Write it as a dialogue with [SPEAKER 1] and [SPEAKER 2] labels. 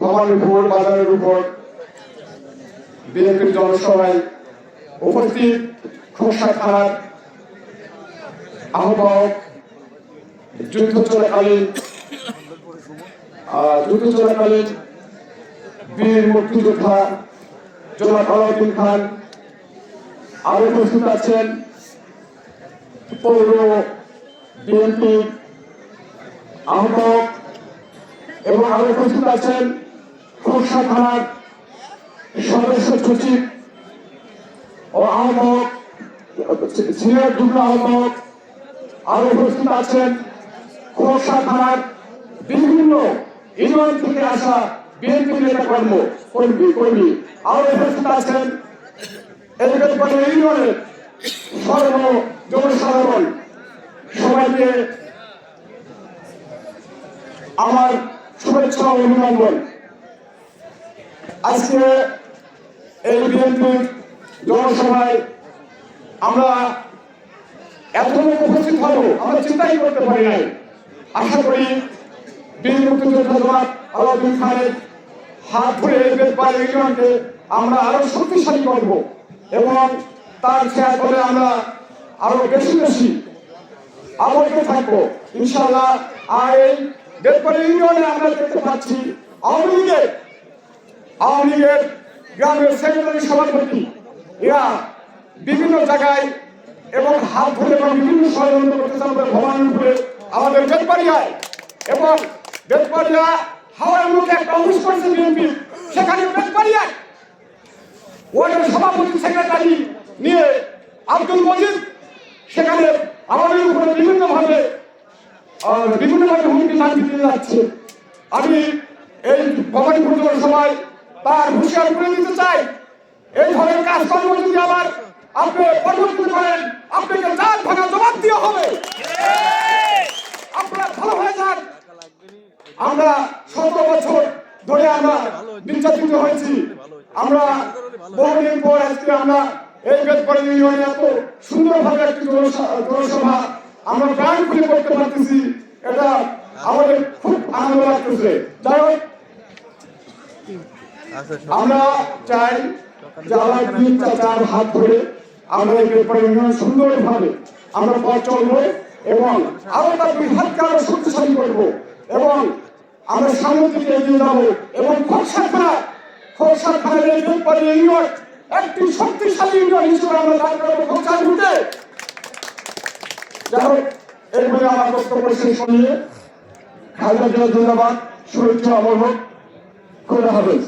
[SPEAKER 1] ভবানীপুর বাজারের উপর বিএনপির জনসভায় উপস্থিত খোসা থানার আহ্বায়ক যুদ্ধ চলাকালীন যুদ্ধ চলাকালীন বীর মুক্তিযোদ্ধা জনাব আলাউদ্দিন খান আরও উপস্থিত আছেন পৌর বিএনপি আহ্বায়ক এবং আরও উপস্থিত আছেন খোরশা থানার সদস্য সচিব ও সিনিয়র যুগ্ম আহ্বায়ক আরও উপস্থিত আছেন। খোরশা থানার বিভিন্ন ইউনিয়ন থেকে আসা বিএনপি নেতা কর্ম, কর্মী কর্মী আরও উপস্থিত আছেন। এদিকে ইউনিয়নের সর্ব জনসাধারণ সবাইকে আমার শুভেচ্ছা অভিনন্দন। আজকে এই বিএনপির জনসভায় আমরা এত উপস্থিত হব আমরা চিন্তাই করতে পারি নাই। আশা করি বীর মুক্তিযোদ্ধা আলাউদ্দিন খানের হাত ধরে এই বেদপাড়া ইউনিয়নকে আমরা আরও শক্তিশালী করব এবং তার শেয়ার করে আমরা আরও বেশি বেশি আবদ্ধ থাকব। ইনশাল্লাহ আর এই বেদপাড়া ইউনিয়নে আমরা দেখতে পাচ্ছি আওয়ামী লীগের আওয়ামী লীগের গ্রামের সেক্রেটারি সভাপতি। এরা বিভিন্ন জায়গায় এবং হাত ধরে এবং বিভিন্ন ষড়যন্ত্র করতে চান ভবানীপুরে আমাদের বেদপাড়িয়ায় এবং বেদপাড়িয়া হাওয়ার মুখে একটা অফিস করেছে বিএনপি, সেখানে বেদপাড়িয়ায় ওয়ার্ডের সভাপতি, সেক্রেটারি নিয়ে আব্দুল মজিদ, সেখানে আমাদের উপরে বিভিন্নভাবে বিভিন্নভাবে হুমকি দিয়ে যাচ্ছে। আমি এই ভবানীপুর সভায় তার হুঁশিয়ার করে দিতে চাই। এই ধরনের কাজকর্ম যদি আবার আপনি পরিবর্তন করেন আপনাকে জাত ভাঙা জবাব দিয়ে হবে, আপনারা ভালো হয়ে যান। আমরা শত বছর ধরে আমরা নির্যাতিত হয়েছি। আমরা বহুদিন পর আজকে আমরা এই বেদপরে ইউনিয়নে এত সুন্দরভাবে একটি জনসভা আমরা প্রাণ খুলে করতে পারতেছি। এটা আমাদের খুব আনন্দ লাগতেছে। যাই হোক। আমরা চাই যে আল্লাহ দিন চাচার হাত ধরে আমরা এই ইউনিয়ন সুন্দরভাবে আমরা পথ চলবো এবং আরও তার আরও শক্তিশালী করব এবং আমরা সামনের এগিয়ে যাব এবং খোরশা খানা এই বেদপরে ইউনিয়ন একটি শক্তিশালী ইউনিয়ন হিসেবে আমরা দাঁড় করব খোরশার রুটে যাই হোক, এরপরে আমার বক্তব্য শেষ নিয়ে খালেদা জিয়া ধন্যবাদ, শুভেচ্ছা অমর হোক খোদা হাফেজ।